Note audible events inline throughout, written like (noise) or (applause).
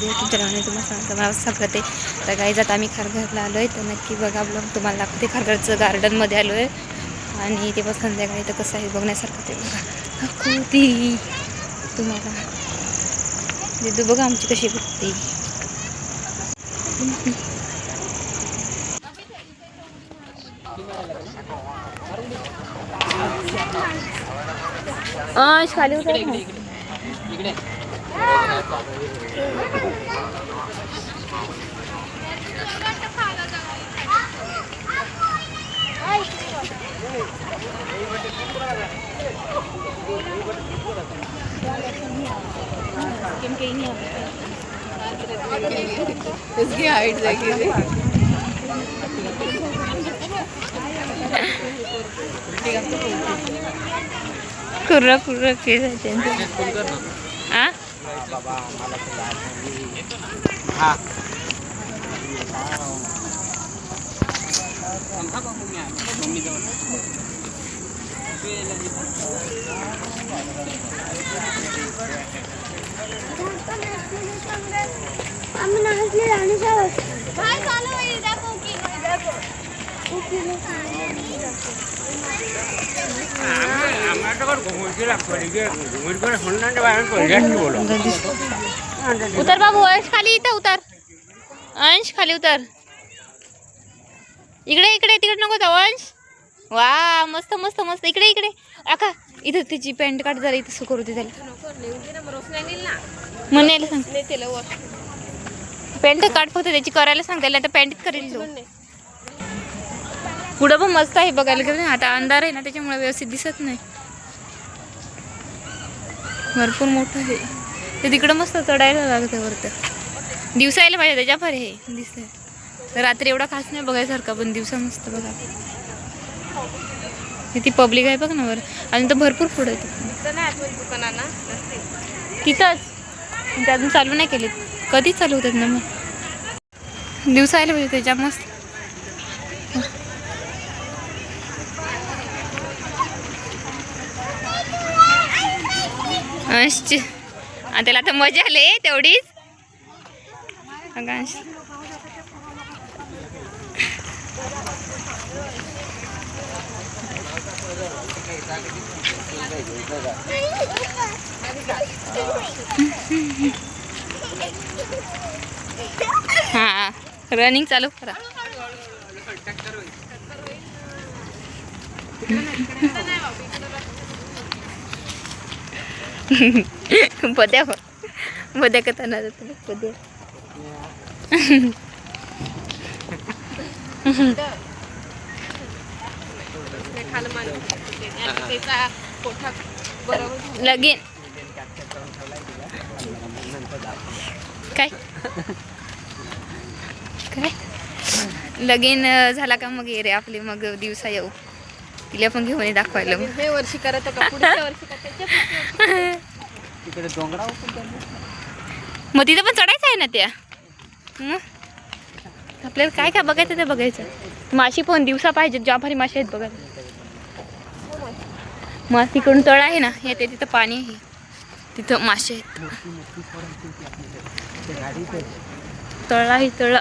देव तुमच्या नावाने तुम्हाला सांगतो मला सगळं ते तर काही जात आम्ही खारघरला आलो आहे तर नक्की बघा ब्लॉग तुम्हाला दाखवते. खारघरचं गार्डनमध्ये आलो आहे आणि ते बघ संध्याकाळी तर कसं आहे बघण्यासारखं ते बघा. दाखवते. तुम्हाला. दिदू बघा आमची कशी बघते. खाली उतर ना. इसकी हाइट देखिए कुर्र कुर्र केस आहे त्यांचं आ आम्ही नाचले आणि काय चालू आहे? उतर बाबू अंश खाली इथं उतर. अंश खाली उतर. इकडे इकडे तिकडे नको जाऊ अंश. वा मस्त मस्त मस्त. इकडे इकडे. आका इथं तिची पॅन्ट काढ जरा इथं करू दे त्याला. म्हणायला सांग. पॅन्ट काढ फक्त त्याची करायला सांग त्याला आता पॅन्टीत करेल पुढं पण मस्त आहे बघायला गेलं आता अंधार आहे ना त्याच्यामुळे व्यवस्थित दिसत नाही. भरपूर मोठं आहे. ते तिकडं मस्त चढायला लागतं वरतं. दिवसा यायला पाहिजे त्याच्या फार हे दिसतंय. तर रात्री एवढा खास नाही बघायसारखा पण दिवसा मस्त बघा. किती पब्लिक आहे बघ ना वर. अजून तर भरपूर पुढं तिथंच. ते अजून चालू नाही केले कधी चालू होतात ना मग. दिवसा यायला पाहिजे त्याच्या मस्त. अंशची आणि त्याला आता मजा आली तेवढीच. अंश हां रनिंग चालू करा. बद्या बद्या कथा ना बद्या बरोबर लगीन काय काय लगीन झाला का मग ये रे आपले मग दिवसा येऊ तिला पण घेऊन ये दाखवायला. मग. हे वर्षी करत (laughs) मग तिथं पण चढायचं आहे ना त्या? आपल्याला काय काय बघायचं ते बघायचं. माशी पण दिवसा पाहिजे ज्याभारी माशी आहेत बघायला मग तिकडून तळ आहे ना येते तिथं पाणी आहे. तिथं मासे आहेत. तळ आहे तळ?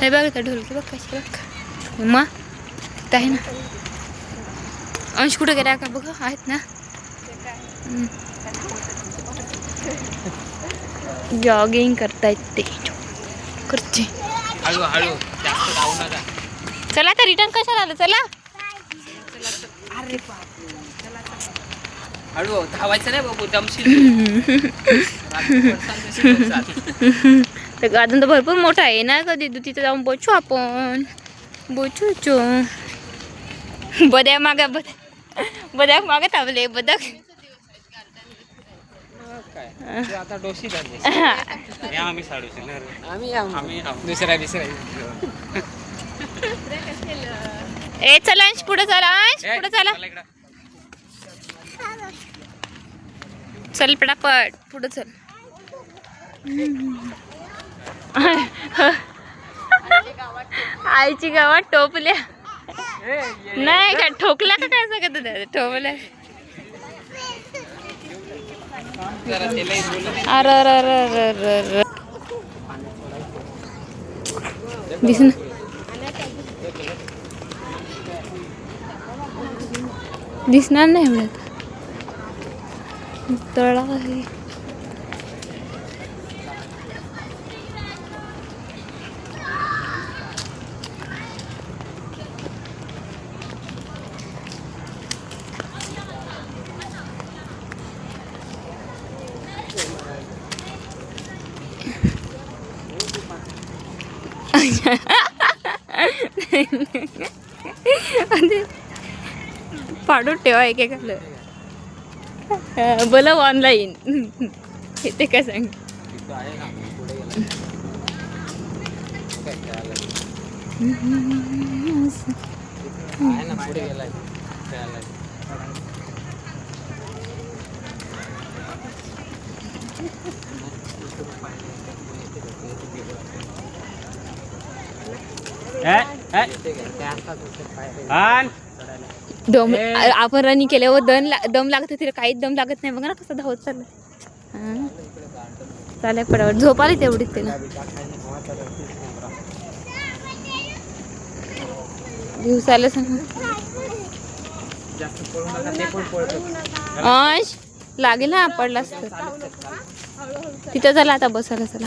हे बघ ढोलकी बघ कशी बघ. मग? तिथं आहे ना. अंश कुठं गेला का बघ? आहेत ना? जॉगिंग करतायत ते. करते. चला आता रिटर्न कशाला आलं? चला. हळू धावायचं नाही बाबू दमशील. तर अजून तर भरपूर मोठा आहे ना कधी तू तिथं जाऊन बसू आपण. बसूचो बद्या मागा बद बद्याक मागे थांबले बदक. आता डोशी झाली आम्ही साडू शकणार आम्ही आम्ही दुसऱ्या दुसऱ्या ए चला अंश पुढे चला अंश पुढे चला. चल पटापट पुढे चल. आईची गावात टोपल्या. नाही का? ठोकला तर काय सांगत ठोकलं? अर दिस दिसणार नाही तळा आहे आणि पाडून ठेवा एकेकाला बोला ऑनलाईन ते काय सांग आहे ना पुढे गेलाय खेळायला. ए, ए. आण. दम आपण रनिंग केल्यावर दम दम लागत तिला काहीच दम लागत नाही. बघा ना कसं धावत चाललं हां. चालेल पडावर. झोप आली तेवढीच त्याला दिवसाला सांग. अंश लागेल ना पडला असतं तिथं झालं आता बसायला चला.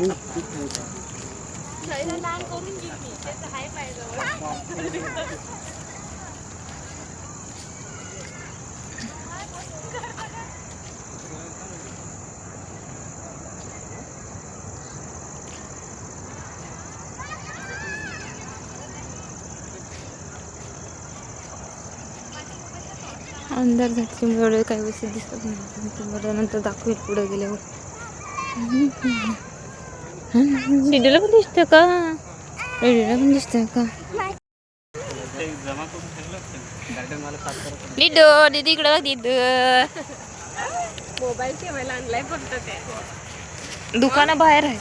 हो डस्टबिन चल अंधार काही व्यवस्थित दिसत नाही. तुम्हाला नंतर दाखवेल पुढे गेल्यावर. रेडिओला पण दिसतं का रेडिओला पण दिसतं का लिडो दीदी इकडं बघ दीदू मोबाईल ठेवायला आणलाय फक्त ते दुकानं बाहेर आहे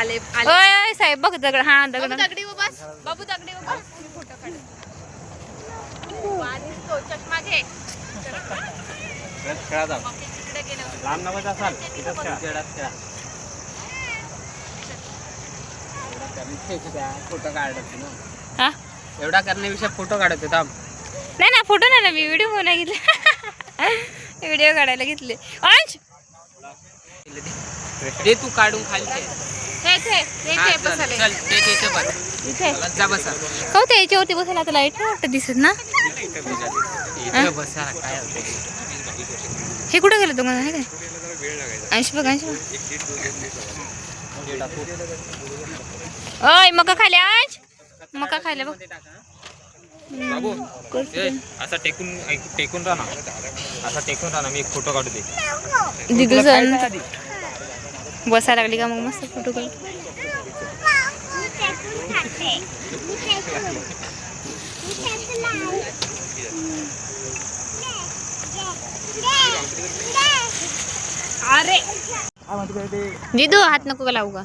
आले ओय साहेब बघ दगड हा दगड बाबू दगडी उभा बाबू दगडी मी फोटो काढ चष्मा घे खेळा गेलं लांब नवत असाल खेळा खेळा फोटो काढत हा? एवढा करण्याविषयी फोटो काढत होता नाही ना फोटो नाही ना मी व्हिडिओ बनवायला घेतले. व्हिडिओ काढायला घेतले. अंश ते तू काढून खाली याच्यावरती बसायला आता लाइट नाही वाटत दिसत ना. हे? कुठं गेलं तुम्हाला? हे काय? अंश बघ अंश बघ. ओय मका खायला अंश मका खायला बघ. बाबू असा टेकून टेकून राहा ना. असा टेकून राहा ना मी एक फोटो काढू दे. दिदू जण बसायला लागली का मग मस्त फोटो काढ अरे. दिदू हात नको का?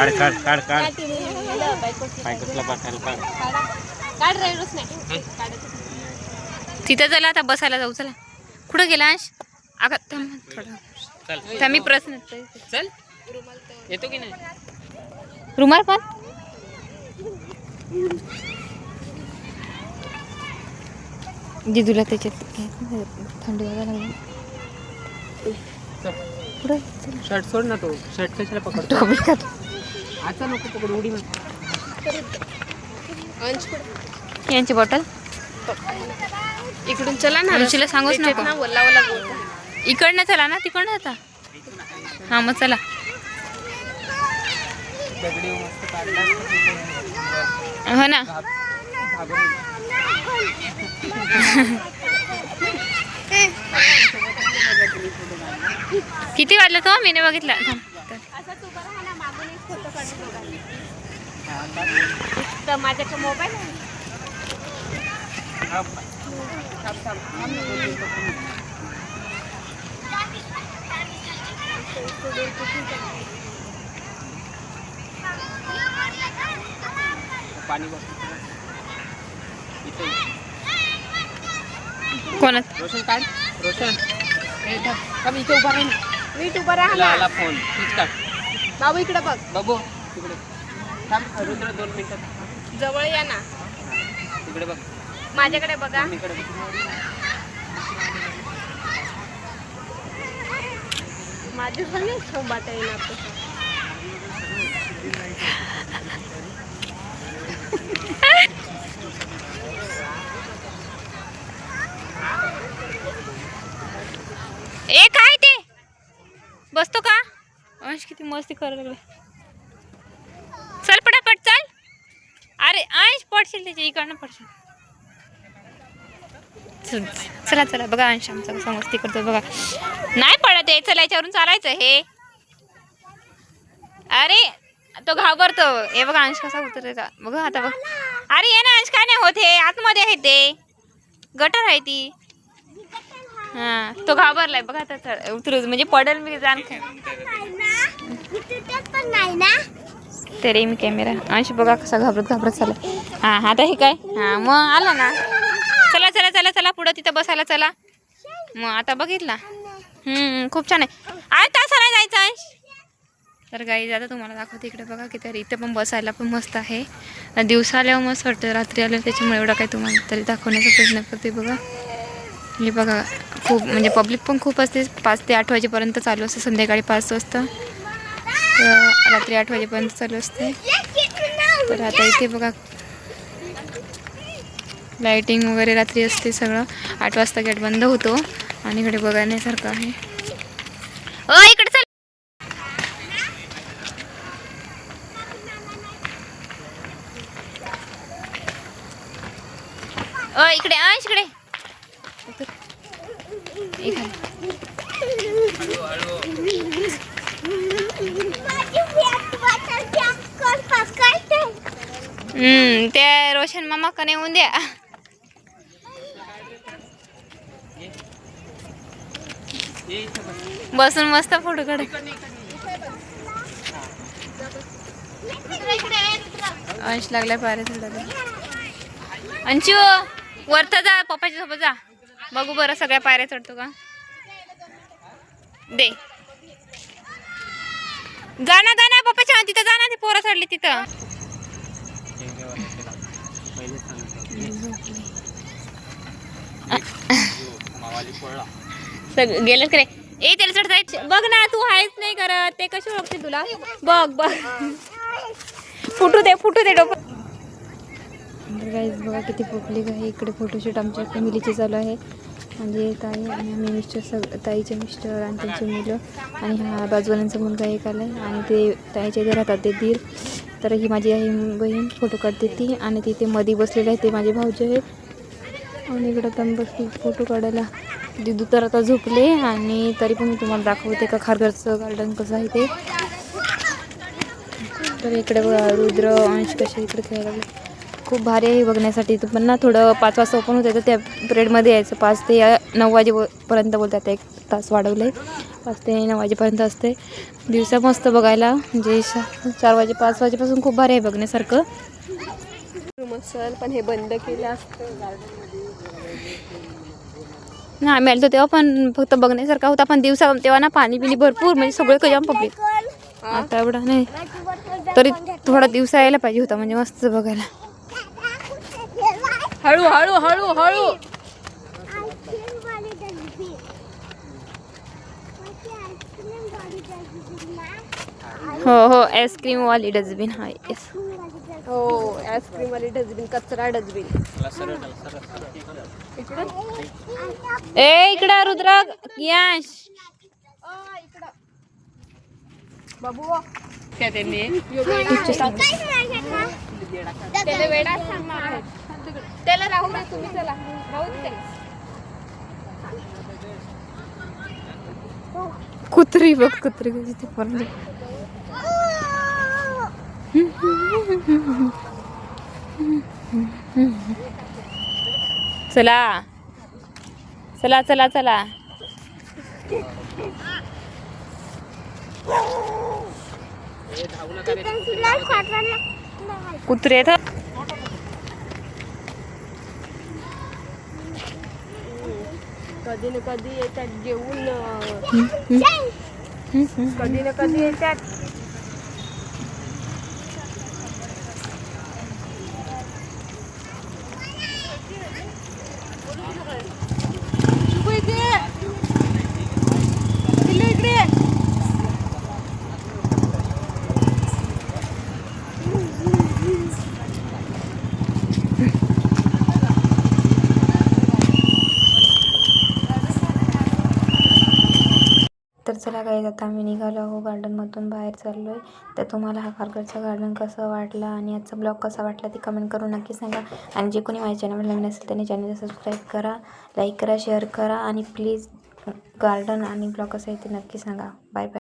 काढ काढ काढ काढ. बायकोतला पाठायला काढ काढ रेडूच नाही तिथं चला आता बसायला जाऊ चला. कुठं गेला अंश? अगं थांब थोडं चल. थांब मी प्रश्न चल. येतो की नाही? रुमाल पण दिदूला त्याच्यात थंडी वाजायला लागली. शर्ट सोड ना तो. शर्ट कशाला पकडतो. आता नको पकड उडी मार. अंश कुठं? यांची बॉटल इकडून चला ना अंशीला सांगूच नको. ना वल्ला वल्ला. इकडनं चला ना तिकडनं आता हा मग चला. हो ना. किती वाजलं तो मी नाही बघितला थांब. तर माझ्याकडे मोबाईल. पाणी कोणात रोशन काढ रोशन. थांब, इथे उभा राही ना. नीट उभा राहा आला ना. आला फोन. तीच काढ बाबू इकडे बघ. बघू तिकडे. थांब रुद्र दोन मिनिटं जवळ या ना. तिकडे बघ. माझ्याकडे बघा. इकडे माझे सगळे सोबत तसं (laughs) ए काय किती मस्ती करायला लागला. चल पटापट चल. अरे अंश पडशील त्याच्या इकडनं पडशील. चल, चला चला बघा अंश आमचा कसा मस्ती करतो बघा. नाही पडत आहे चला याच्यावरून चालायचं हे. अरे तो घाबरतो हे बघा अंश कसा उतरायचा. बघा आता बघ. अरे ये ना अंश काय नाही होत हे. आतमध्ये आहे ते. गटर आहे ती. हा तो घाबरलाय बघा आता चढ- उतरू म्हणजे पडेल मी जाण नाही ना तरी मी कॅमेरा अंश बघा कसा घाबरत घाबरत चालला हा आता हे काय? हा मग आला ना. चला चला चला चला पुढं तिथं बसायला चला. मग आता बघितला. हम्म खूप छान आहे. आय तासा नाही जायचं अंश तर गाई जाता तुम्हाला दाखवते इकडे बघा की तरी इथं पण बसायला पण मस्त आहे. दिवसा आल्यावर मस्त वाटतं रात्री आल्यावर त्याच्यामुळे एवढं काही तुम्हाला तरी दाखवण्याचा प्रयत्न करते बघा. हे बघा खूप म्हणजे पब्लिक पण खूप असते पाच ते आठ वाजेपर्यंत चालू असतं संध्याकाळी पाच वाजता. रात्री आठ वाजेपर्यंत चालू असते. तर आता इथे बघा लाईटिंग वगैरे रात्री असते सगळं. आठ वाजता गेट बंद होतो. आणि इकडे बघण्यासारखं आहे अ इकडे चल अ इकडे अंश इकडे इकडे हम्म रोशन मामा कने येऊन द्या. बसून मस्त फोटो काढ. अंश लागलाय पारे थोडा अंशू वरता जा पप्पाच्या सोबत जा. बघू बरं सगळ्या पायऱ्या चढतो का? दे. जा ना जा ना पप्पाच्या तिथं जाणार ते ती पोरं चढली तिथं. सग गेलं करे ए त्याला चढताय बघ ना तू आहेच नाही करत. ते कशी ओळखते तुला? बघ बघ. फुटू दे फुटू दे डोकं. गाईज बघा किती पब्लिक आहे. इकडे फोटोशूट आमच्या फॅमिलीचे चालू आहे. म्हणजे ताई आणि आम्ही मिस्टर सग ताईचे मिस्टर आणि त्यांची मुलं. आणि हा बाजूवाल्यांचा मुलगा एक आला आहे आणि ते ताईच्या इथे राहतात ते दीर. तर ही माझी आई बहीण फोटो काढते ती. आणि तिथे मध्ये बसलेले आहे. ते माझे भाऊजे आहेत. आणि इकडं आता बसली फोटो काढायला. दिदू तर आता झोपले आणि तरी पण मी तुम्हाला दाखवते का खारघरचं गार्डन कसं आहे ते. तर इकडे बघा रुद्र अंश कसे इकडे खेळायला. लागले खूप भारी आहे बघण्यासाठी. तर पण ना थोडं पाच वाजता ओपन होतं तर त्या पिरियडमध्ये यायचं. पाच ते नऊ वाजेपर्यंत बोलतात एक तास वाढवलं आहे पाच ते नऊ वाजेपर्यंत असते. दिवसा मस्त बघायला. म्हणजे चार वाजे पाच वाजेपासून खूप भारी आहे बघण्यासारखं. रूम असेल पण हे बंद केलं असतं ना आम्ही आलो तेव्हा पण फक्त बघण्यासारखा होता पण दिवसा तेव्हा ना पाणी बिणी भरपूर म्हणजे सगळे जाम पब्लिक आता एवढा नाही. तरी थोडा दिवसा यायला पाहिजे होता म्हणजे मस्त बघायला. हळू हळू हळू हळू. हो हो आईस्क्रीम वाली डस्टबिन हा येस हो आईस्क्रीम वाली डस्टबिन कचरा डस्टबिन. ए इकडं रुद्र यश. बाबू. काय त्यांनी त्याला वेडा त्याला राहू दे तुम्ही चला. राहू दे कुत्री बघ कुत्री कशी ती पडली चला. चला चला चला. कुत्रे कधी ना कधी येतात जेवून कधी ना कधी येतात तर चला काही आता आम्ही निघालो हो गार्डनमधून बाहेर चाललो आहे तर तुम्हाला हा खारघरचा गार्डन कसं वाटला आणि आजचा ब्लॉग कसा वाटला ते कमेंट करून नक्की सांगा. आणि जे कोणी माझ्या चॅनल नवीन असेल त्यांनी चॅनलला सबस्क्राईब करा लाईक करा शेअर करा आणि प्लीज गार्डन आणि ब्लॉग कसं आहे ते नक्की सांगा. Bye bye